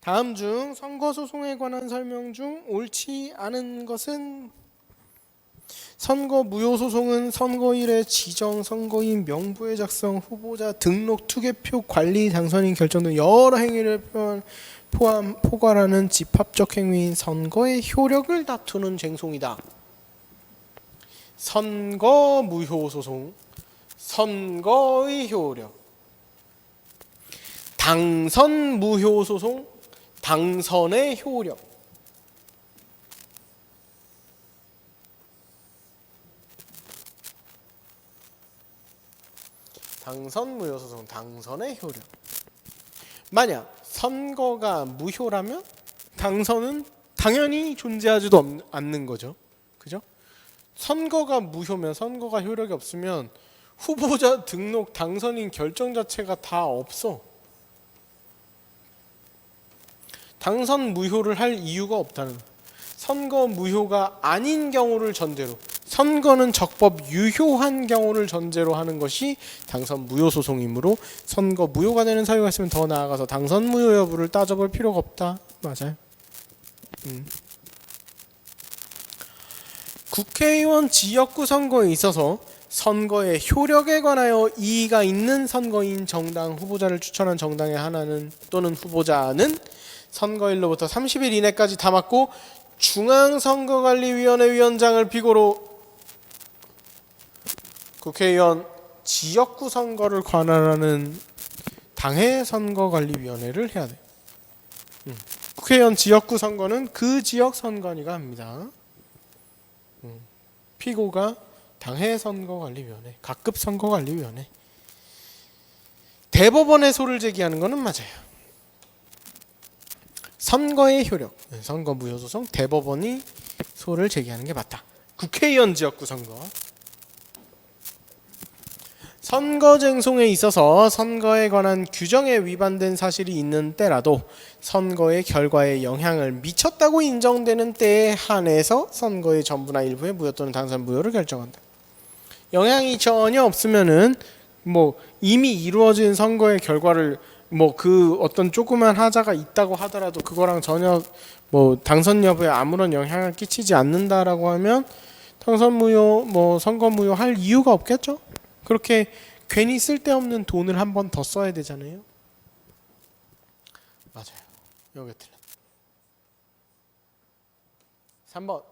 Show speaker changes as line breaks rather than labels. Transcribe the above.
다음 중 선거 소송에 관한 설명 중 옳지 않은 것은 선거 무효 소송은 선거일에 지정 선거인 명부의 작성, 후보자 등록, 투개표 관리, 당선인 결정 등 여러 행위를 포함 포괄하는 집합적 행위인 선거의 효력을 다투는 쟁송이다. 선거 무효 소송, 선거의 효력, 당선 무효 소송, 당선의 효력. 당선 무효 소송 당선의 효력. 만약 선거가 무효라면 당선은 당연히 존재하지도 없- 않는 거죠. 그죠? 선거가 무효면 선거가 효력이 없으면 후보자 등록 당선인 결정 자체가 다 없어. 당선 무효를 할 이유가 없다는 거예요. 선거 무효가 아닌 경우를 전제로 선거는 적법 유효한 경우를 전제로 하는 것이 당선 무효 소송이므로 선거 무효가 되는 사유가 있으면 더 나아가서 당선 무효 여부를 따져볼 필요가 없다. 맞아요. 음. 국회의원 지역구 선거에 있어서 선거의 효력에 관하여 이의가 있는 선거인 정당 후보자를 추천한 정당의 하나는 또는 후보자는 선거일로부터 30일 이내까지 다 맞고 중앙선거관리위원회 위원장을 비고로 국회의원 지역구 선거를 관할하는 당해 선거관리위원회를 해야 돼. 음. 국회의원 지역구 선거는 그 지역 선관위가 합니다. 음. 피고가 당해 선거관리위원회, 각급 선거관리위원회. 대법원에 소를 제기하는 것은 맞아요. 선거의 효력, 네, 선거 무효 소송 대법원이 소를 제기하는 게 맞다. 국회의원 지역구 선거. 선거 쟁송에 있어서 선거에 관한 규정에 위반된 사실이 있는 때라도 선거의 결과에 영향을 미쳤다고 인정되는 때에 한해서 선거의 전부나 일부의 무효 또는 당선 무효를 결정한다. 영향이 전혀 없으면은 뭐 이미 이루어진 선거의 결과를 뭐 그 어떤 조그만 하자가 있다고 하더라도 그거랑 전혀 뭐 당선 여부에 아무런 영향을 끼치지 않는다라고 하면 당선 무효 뭐 선거 무효 할 이유가 없겠죠. 그렇게 괜히 쓸데없는 돈을 한 번 더 써야 되잖아요. 맞아요. 여기 틀렸. 3번